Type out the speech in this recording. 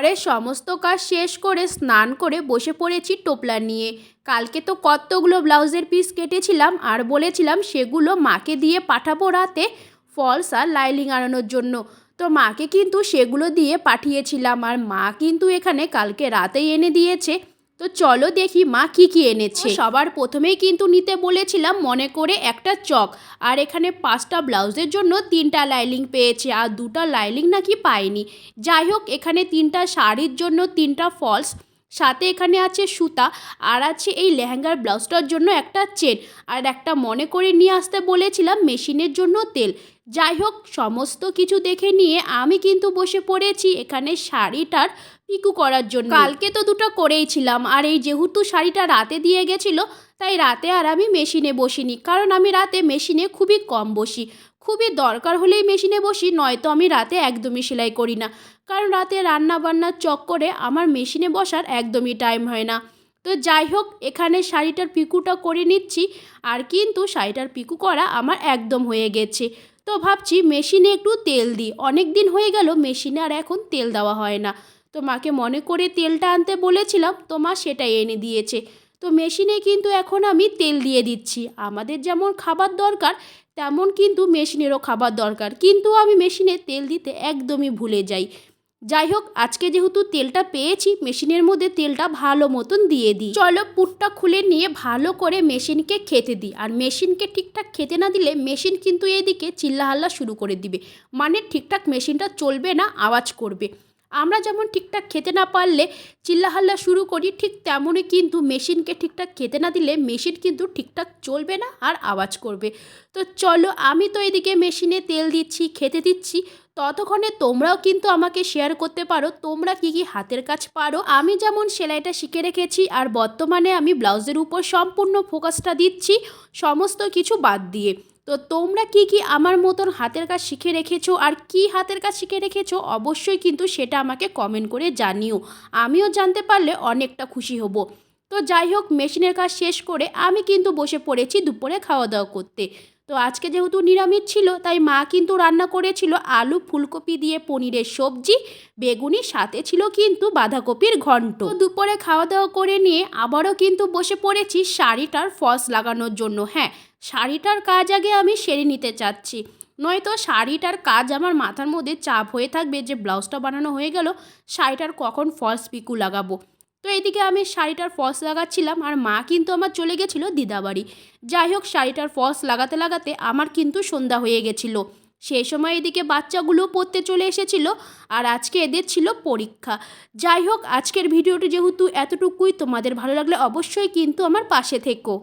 ঘরের সমস্ত কাজ শেষ করে স্নান করে বসে পড়েছি টোপলা নিয়ে। কালকে তো কতগুলো ব্লাউজের পিস কেটেছিলাম আর বলেছিলাম সেগুলো মাকে দিয়ে পাঠাবো রাতে ফলস আর লাইলিং আনানোর জন্য। তো মাকে কিন্তু সেগুলো দিয়ে পাঠিয়েছিলাম আর মা কিন্তু এখানে কালকে রাতেই এনে দিয়েছে। তো চলো দেখি মা কি কি এনেছে। সবার প্রথমেই কিন্তু নিতে বলেছিলাম মনে করে একটা চক। আর এখানে পাঁচটা ব্লাউজের জন্য তিনটা লাইলিং পেয়েছে আর দুটা লাইলিং নাকি পায়নি যাই হোক, এখানে তিনটা শাড়ির জন্য তিনটা ফলস, সাথে এখানে আছে সুতা আর আছে এই লেহেঙ্গার ব্লাউজটার জন্য একটা চেন। আর একটা মনে করে নিয়ে আসতে বলেছিলাম মেশিনের জন্য তেল। যাই হোক সমস্ত কিছু দেখে নিয়ে আমি কিন্তু বসে পড়েছি এখানে শাড়িটার পিকু করার জন্য। কালকে তো দুটো করেইছিলাম আর এই যেহেতু শাড়িটা রাতে দিয়ে গেছিল, তাই রাতে আর আমি মেশিনে বসিনি, কারণ আমি রাতে মেশিনে খুবই কম বসি। খুবই দরকার হলেই মেশিনে বসি, নয়তো আমি রাতে একদমই সেলাই করি না। কারণ রাতে রান্না বান্নার চক্করে আমার মেশিনে বসার একদমই টাইম হয় না। তো যাই হোক এখানে শাড়িটার পিকুটা করে নিচ্ছি, আর কিন্তু শাড়িটার পিকু করা আমার একদম হয়ে গেছে। তো ভাবছি মেশিনে একটু তেল দিই। অনেক দিন হয়ে গেল মেশিনে আর এখন তেল দেওয়া হয় না। তো মাকে মনে করে তেলটা আনতে বলেছিলাম, তো মা সেটাই এনে দিয়েছে। তো মেশিনে কিন্তু এখন আমি তেল দিয়ে দিচ্ছি। আমাদের যেমন খাবার দরকার, তেমন কিন্তু মেশিনেরও খাবার দরকার। কিন্তু আমি মেশিনে তেল দিতে একদমই ভুলে যাই। যাই হোক আজকে যেহেতু তেলটা পেয়েছি, মেশিনের মধ্যে তেলটা ভালো মতন দিয়ে দিই। চলো পুটটা খুলে নিয়ে ভালো করে মেশিনকে খেতে দিই। আর মেশিনকে ঠিকঠাক খেতে না দিলে মেশিন কিন্তু এদিকে চিল্লাহাল্লা শুরু করে দিবে। মানে ঠিকঠাক মেশিনটা চলবে না, আওয়াজ করবে। আমরা যেমন ঠিকঠাক খেতে না পারলে চিল্লাহাল্লা শুরু করি, ঠিক তেমনই কিন্তু মেশিনকে ঠিকঠাক খেতে না দিলে মেশিন কিন্তু ঠিকঠাক চলবে না আর আওয়াজ করবে। তো চলো আমি তো এদিকে মেশিনে তেল দিচ্ছি, খেতে দিচ্ছি, ততক্ষণে তোমরাও কিন্তু আমাকে শেয়ার করতে পারো, তোমরা কি কি হাতের কাজ পারো। আমি যেমন সেলাইটা শিখে রেখেছি আর বর্তমানে আমি ব্লাউজের উপর সম্পূর্ণ ফোকাসটা দিচ্ছি, সমস্ত কিছু বাদ দিয়ে। তো তোমরা কি কি আমার মতন হাতের কাজ শিখে রেখেছো আর কি হাতের কাজ শিখে রেখেছো অবশ্যই কিন্তু সেটা আমাকে কমেন্ট করে জানিও। আমিও জানতে পারলে অনেকটা খুশি হব। তো যাই হোক মেশিনের কাজ শেষ করে আমি কিন্তু বসে পড়েছি দুপুরে খাওয়া দাওয়া করতে। তো আজকে যেহেতু নিরামিষ ছিল, তাই মা কিন্তু রান্না করেছিল আলু, ফুলকপি দিয়ে পনিরের সবজি, বেগুনি, সাথে ছিল কিন্তু বাঁধাকপির ঘন্ট। দুপুরে খাওয়া দাওয়া করে নিয়ে আবারও কিন্তু বসে পড়েছি শাড়িটার ফলস লাগানোর জন্য। হ্যাঁ শাড়িটার কাজ আগে আমি সেরে নিতে চাচ্ছি। নয়তো শাড়িটার কাজ আমার মাথার মধ্যে চাপ হয়ে থাকবে যে ব্লাউজটা বানানো হয়ে গেল, শাড়িটার কখন ফলস পিকু লাগাবো। তো এদিকে আমি শাড়িটার ফলস লাগাচ্ছিলাম আর মা কিন্তু আমার চলে গেছিল দিদাবাড়ি। যাই হোক শাড়িটার ফলস লাগাতে লাগাতে আমার কিন্তু সন্ধ্যা হয়ে গেছিল। সেই সময় এদিকে বাচ্চাগুলো পড়তে চলে এসেছিল আর আজকে এদের ছিল পরীক্ষা। যাই হোক আজকের ভিডিওটি যেহেতু এতটুকুই, তোমাদের ভালো লাগলে অবশ্যই কিন্তু আমার পাশে থেকো।